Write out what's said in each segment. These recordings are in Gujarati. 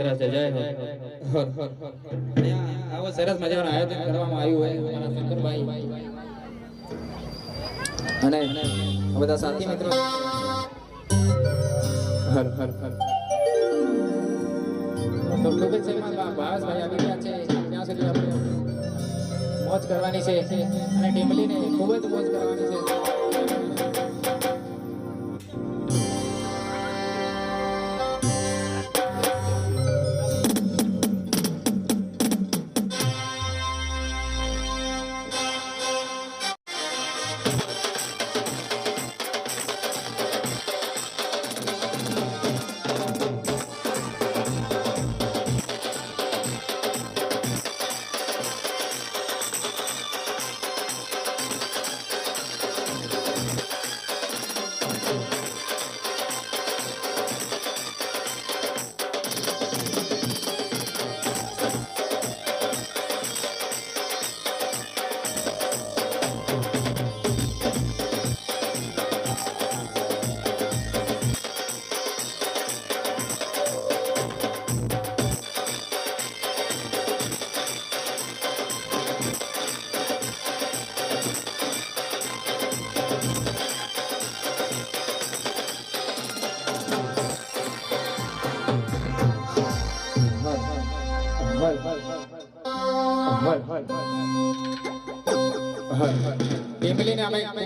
જય હો. હર હર આવો સરસ મજાનું આયોજન કરવામાં આવ્યું હોય અમારા શંકરભાઈ. અને બધા સાથી મિત્રો. હર હર હર. છે. મોજ કરવાની છે. અને ટીમલીને ખૂબ જ મોજ કરવાની છે.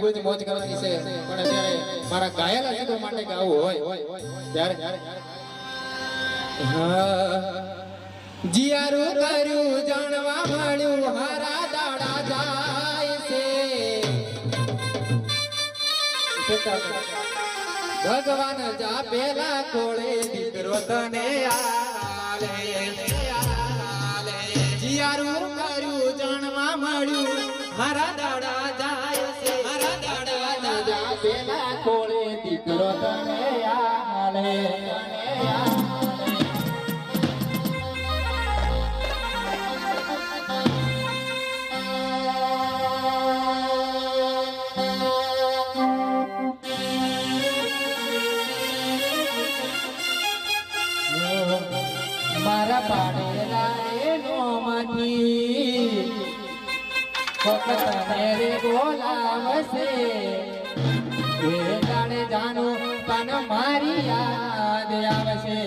ફેમિલીને અમે ખૂબ જ મોજ કરવાની છે? પણ અત્યારે મારા ગાયેલા ગીતો માટે ગાવું હોય, ત્યારે. જીયારું કર્યું, જાણવા મળ્યું, હારા દાડા જાય છે. ભગવાન જા પેલા કોળે દીકરો તને જીયારું કર્યું, જાણવા મળ્યું મારા દાડા મારા પાડેલા રે નોમાંથી ફક્ત તને રે બોલાવશે. એ તન મારી યાદ આવશે.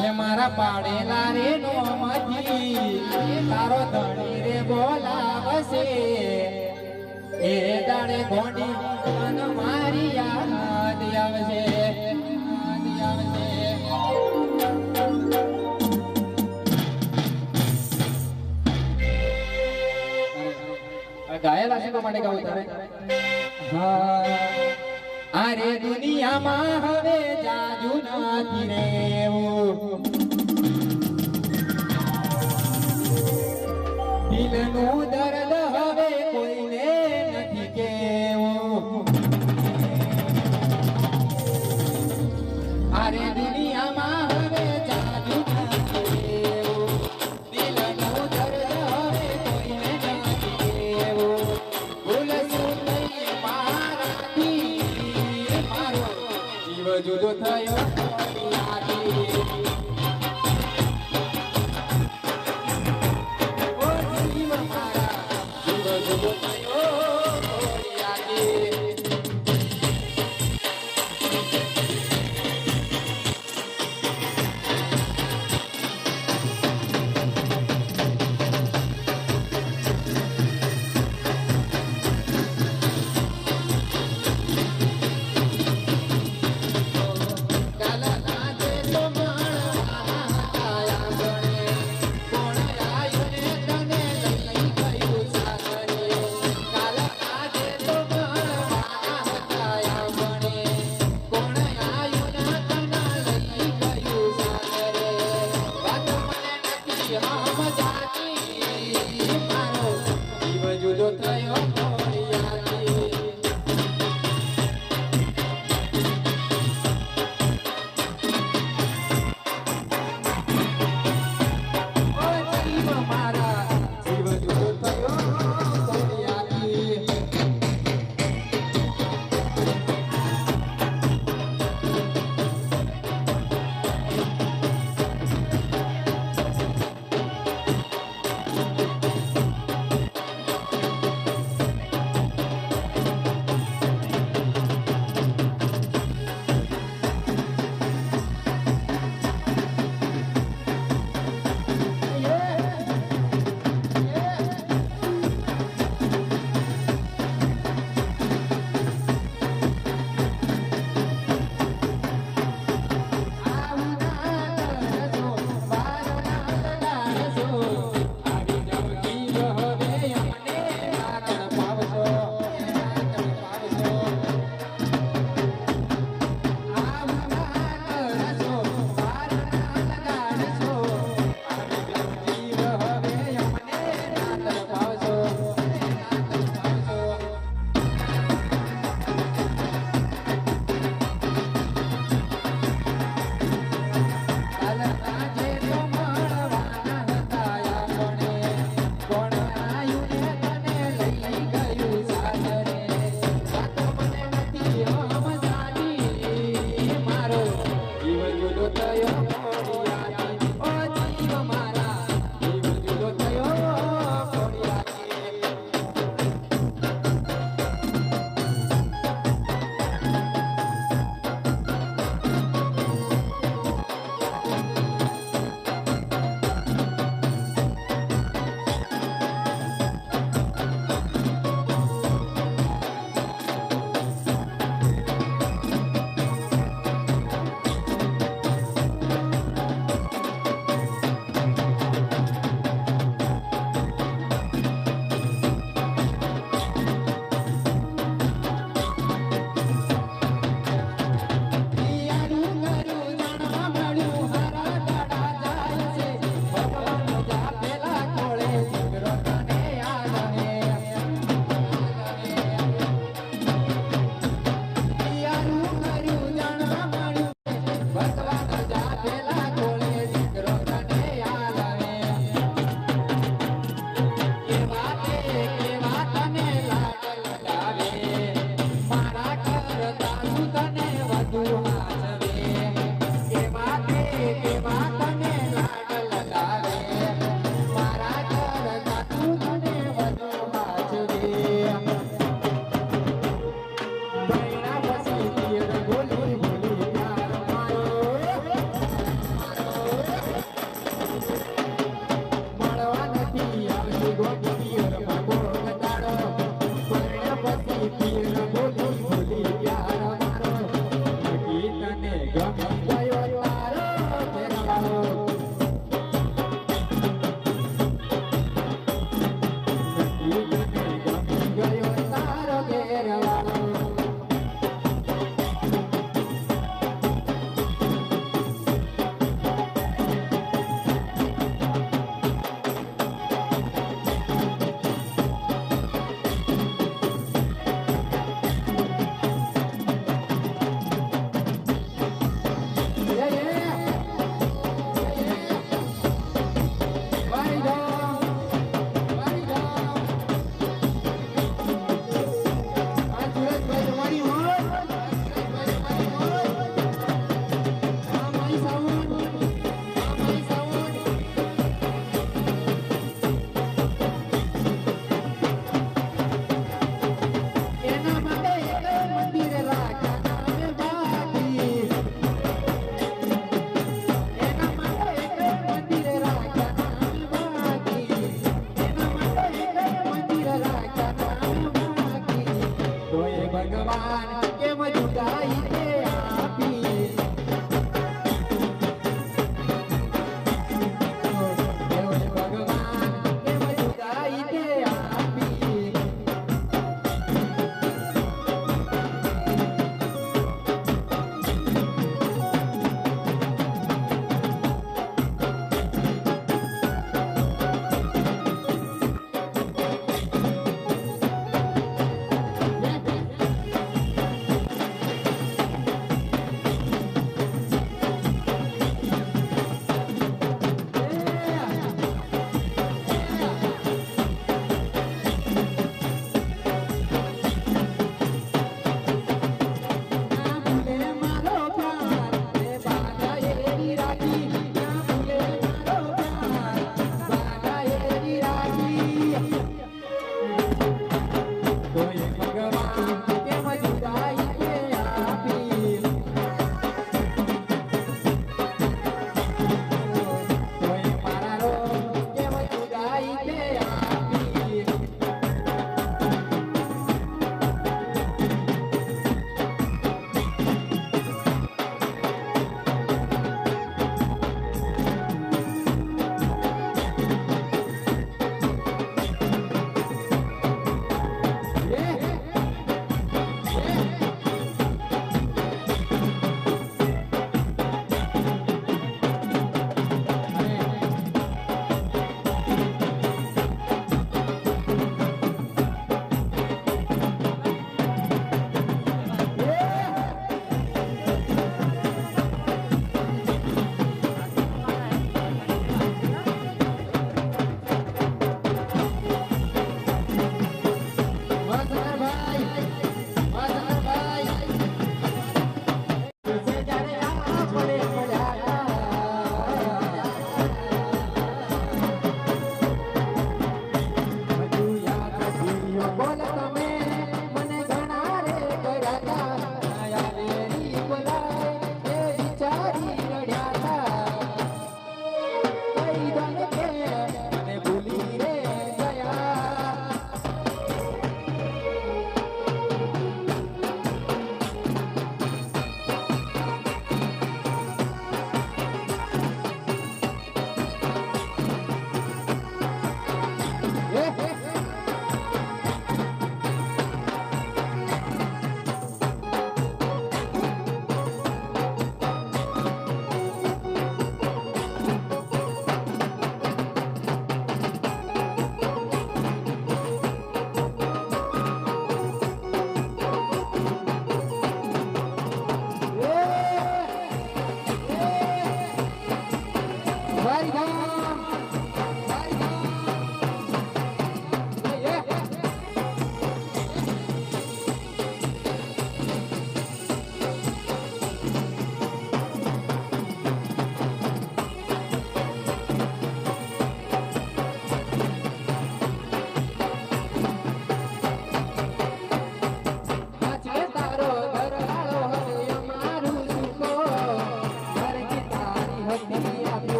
હે મારા પાડેલા રે નોમાંથી તારો ધણી રે બોલાવશે. એ દાડે ગોંડી તન મારી યાદ આવશે. યાદ આવશે ગાયેલા છે તો માટે ગાવું તારે હા. અરે દુનિયામાં હવે જાજુ નથી રેવું દિલનું દર્દ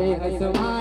તારે હસવાનું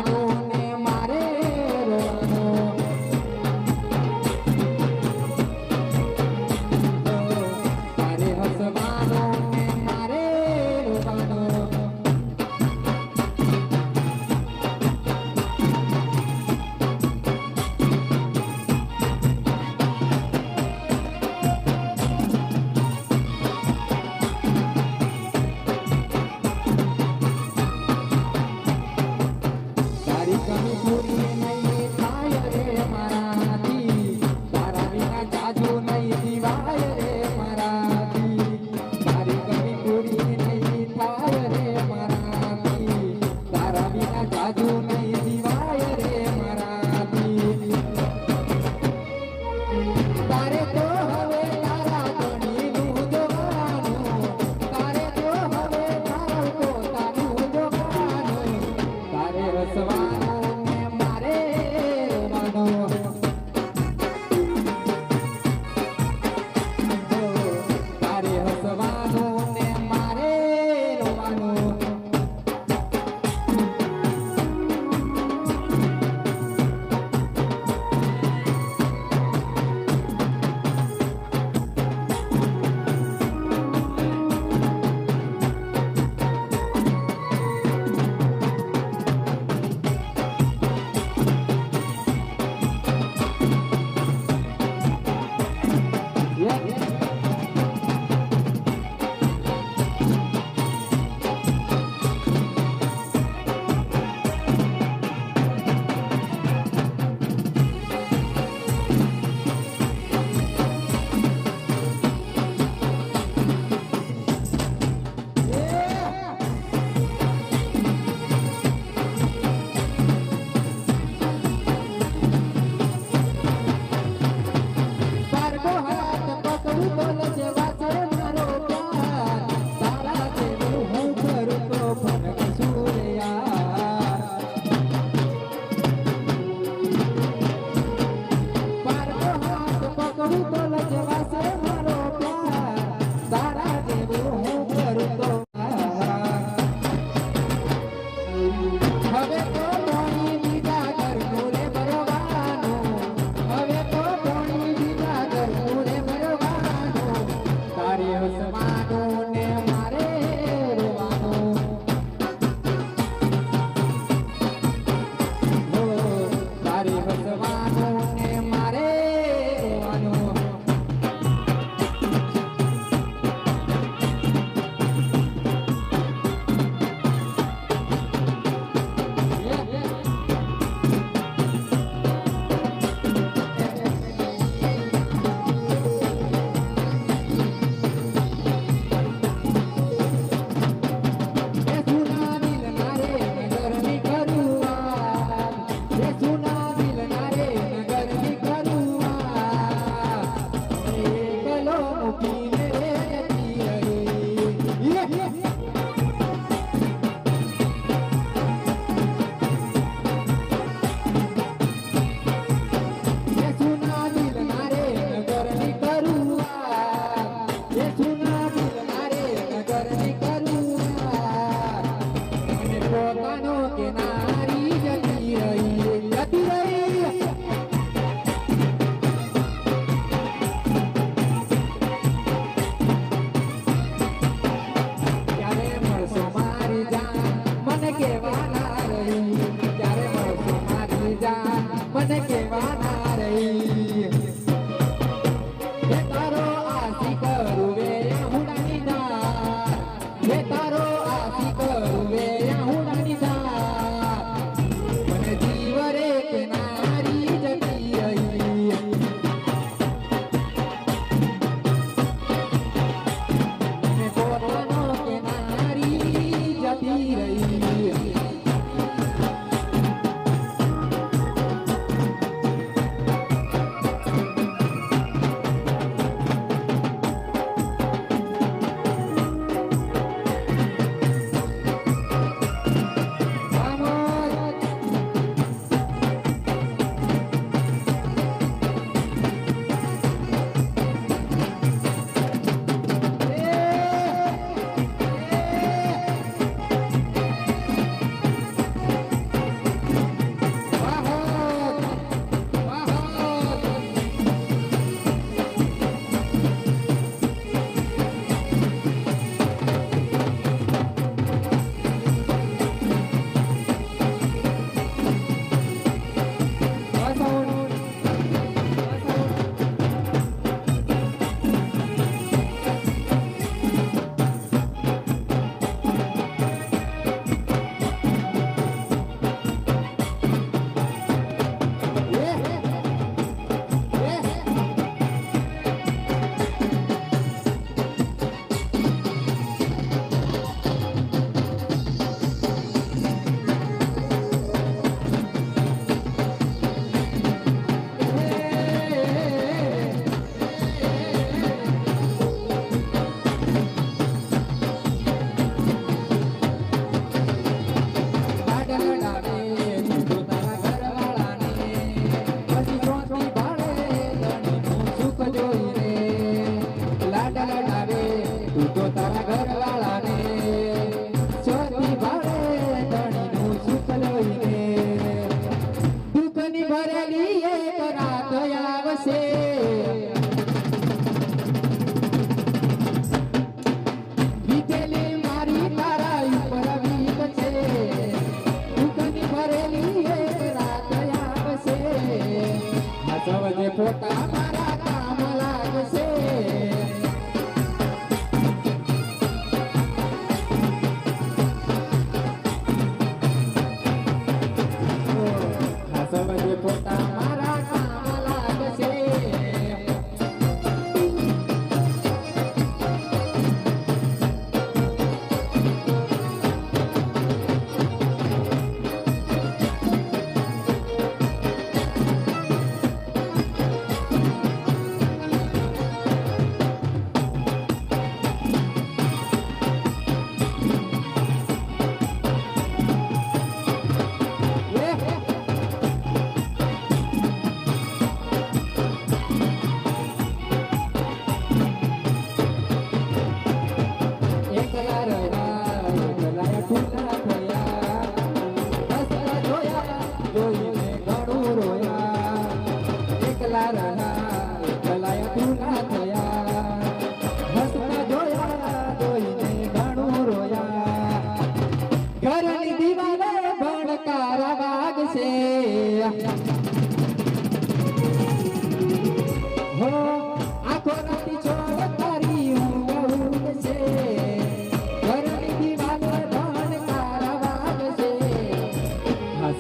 agora vai.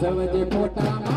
सर्व जे पोटा